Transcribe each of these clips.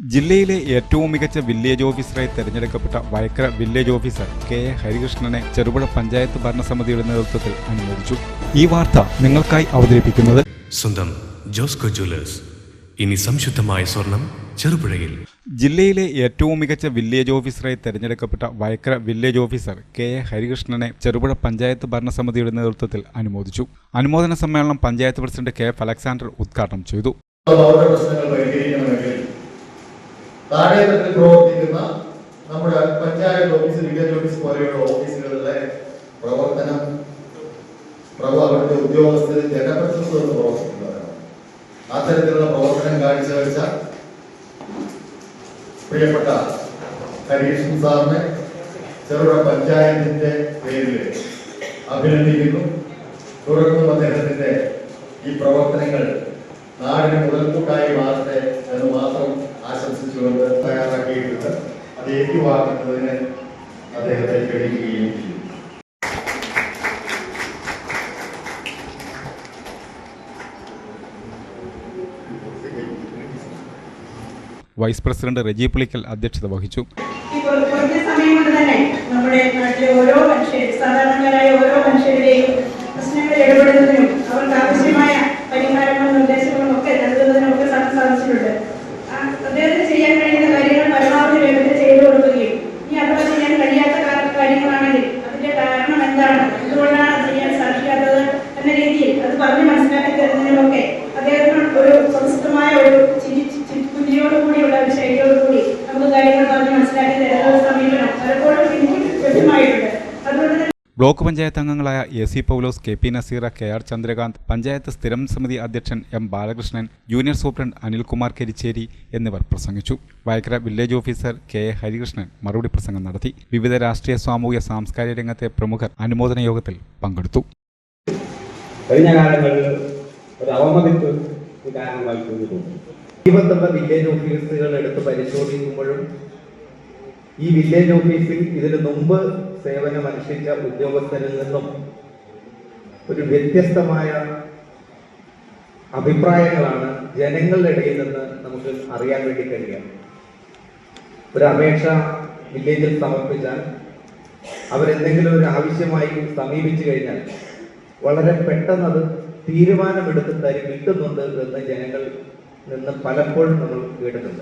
ജില്ലയിലെ ഏറ്റവും മികച്ച വില്ലേജ് ഓഫീസറായി തെരഞ്ഞെടുക്കപ്പെട്ട Vayakkara village officer K. A ഹരികൃഷ്ണനെ Cherupuzha panchayat ഭരണസമിതിയുടെ നേതൃത്വത്തിൽ അനുമോദിച്ചു. ഈ വാർത്ത നിങ്ങൾക്കായി അവതരിപ്പിക്കുന്നത് സ്വന്തം ജോസ്കോ ജ്വല്ലേഴ്സ്. ഇനി സംശുദ്ധമായ സ്വർണം ചെറുപുഴയിൽ. ജില്ലയിലെ ഏറ്റവും മികച്ച വില്ലേജ് ഓഫീസറായി തെരഞ്ഞെടുക്കപ്പെട്ട Vayakkara village officer K. A ഹരികൃഷ്ണനെ Cherupuzha panchayat ഭരണസമിതിയുടെ നേതൃത്വത്തിൽ അനുമോദിച്ചു. അനുമോദന സമ്മേളനം panchayat president K. F Alexander ഉദ്ഘാടനം ചെയ്തു. താഴെ തട്ടിൽ പ്രവർത്തിക്കുന്ന നമ്മുടെ പഞ്ചായത്ത് ഓഫീസ് വില്ലേജ് ഓഫീസ് പോലെയുള്ള ഓഫീസുകളിലെ പ്രവർത്തനം അവരുടെ ഉദ്യോഗസ്ഥര് ജനപ്രതിനിധികൾ പ്രവർത്തിക്കുന്നവരാണ്. അത്തരത്തിലുള്ള പ്രവർത്തനം കാഴ്ചവെച്ച പ്രിയപ്പെട്ട ഹരീഷൻ സാറിനെ ചെറുപുഴ പഞ്ചായത്തിന്റെ പേരിൽ അഭിനന്ദിക്കുന്നു. തുടർന്നും അദ്ദേഹത്തിന്റെ ഈ പ്രവർത്തനങ്ങൾ നാടിന് മുതൽക്കൂട്ടായി മാറട്ടെ എന്ന് ആശംസിച്ചുകൊണ്ട് തയ്യാറാക്കിയിട്ടുണ്ട്. അത് ഏറ്റുവാക്കുന്നതിന് അദ്ദേഹത്തെ ക്ഷണിക്കുകയും ചെയ്യും. വൈസ് പ്രസിഡന്റ് റെജി പുളിക്കൽ അധ്യക്ഷത വഹിച്ചു. ഇപ്പോൾ കുറഞ്ഞ സമയം കൊണ്ട് തന്നെ നമ്മുടെ നാട്ടിലെ ഓരോ മനുഷ്യരും സാധാരണക്കാരായ ഓരോ മനുഷ്യരുടെയും ബ്ലോക്ക് പഞ്ചായത്ത് അംഗങ്ങളായ A C Paulose K P Naseera K R Chandrakanth panchayat സ്ഥിരം സമിതി അധ്യക്ഷൻ M Balakrishnan junior superintendent Anilkumar Karicheri എന്നിവർ പ്രസംഗിച്ചു. Vayakkara village officer K A Harikrishnan മറുപടി പ്രസംഗം നടത്തി. വിവിധ രാഷ്ട്രീയ സാമൂഹ്യ സാംസ്കാരിക രംഗത്തെ പ്രമുഖർ അനുമോദന യോഗത്തിൽ പങ്കെടുത്തു. കഴിഞ്ഞ കാലങ്ങളിൽ ഒരു അവമതിപ്പ് കാരണമായി തോന്നുന്നു ഇരുപത്തൊമ്പത് വില്ലേജ് ഓഫീസുകൾ എടുത്ത് പരിശോധിക്കുമ്പോഴും ഈ വില്ലേജ് ഓഫീസിൽ ഇതിനു മുമ്പ് സേവനമനുഷ്ഠിച്ച ഉദ്യോഗസ്ഥരിൽ നിന്നും ഒരു വ്യത്യസ്തമായ അഭിപ്രായങ്ങളാണ് ജനങ്ങളുടെ ഇടയിൽ നിന്ന് നമുക്ക് അറിയാൻ വേണ്ടി കഴിയുക. ഒരു അപേക്ഷ വില്ലേജിൽ സമർപ്പിച്ചാൽ അവരെന്തെങ്കിലും ഒരു ആവശ്യമായി സമീപിച്ചു കഴിഞ്ഞാൽ വളരെ പെട്ടെന്ന് അത് തീരുമാനമെടുത്ത് തരി കിട്ടുന്നുണ്ട് എന്ന് ജനങ്ങൾ നിന്ന് പലപ്പോഴും നമ്മൾ കേട്ടിട്ടുണ്ട്.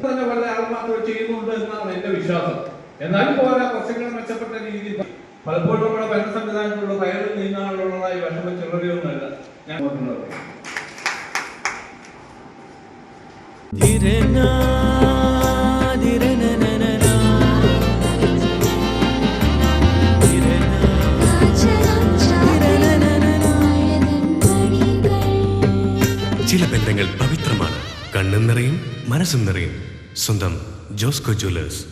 ചെയ്യുന്നുണ്ട് എന്നാണ് എന്റെ വിശ്വാസം. എന്നാലും പോരാ കുറച്ചെങ്കിലും മെച്ചപ്പെട്ട രീതിയിൽ പലപ്പോഴും നമ്മുടെ ഭരണ സംവിധാനത്തിലുള്ള കയറി നീങ്ങാനുള്ളതായി വിഷമം ചെറിയൊന്നുമല്ല ഞാൻ ഓർക്കുന്നത് ചില ബന്ധങ്ങൾ പവിത്രമാണ്. കണ്ണും നിറയും മനസ്സും നിറയും. സ്വന്തം ജോസ്കോ ജ്വല്ലേഴ്സ്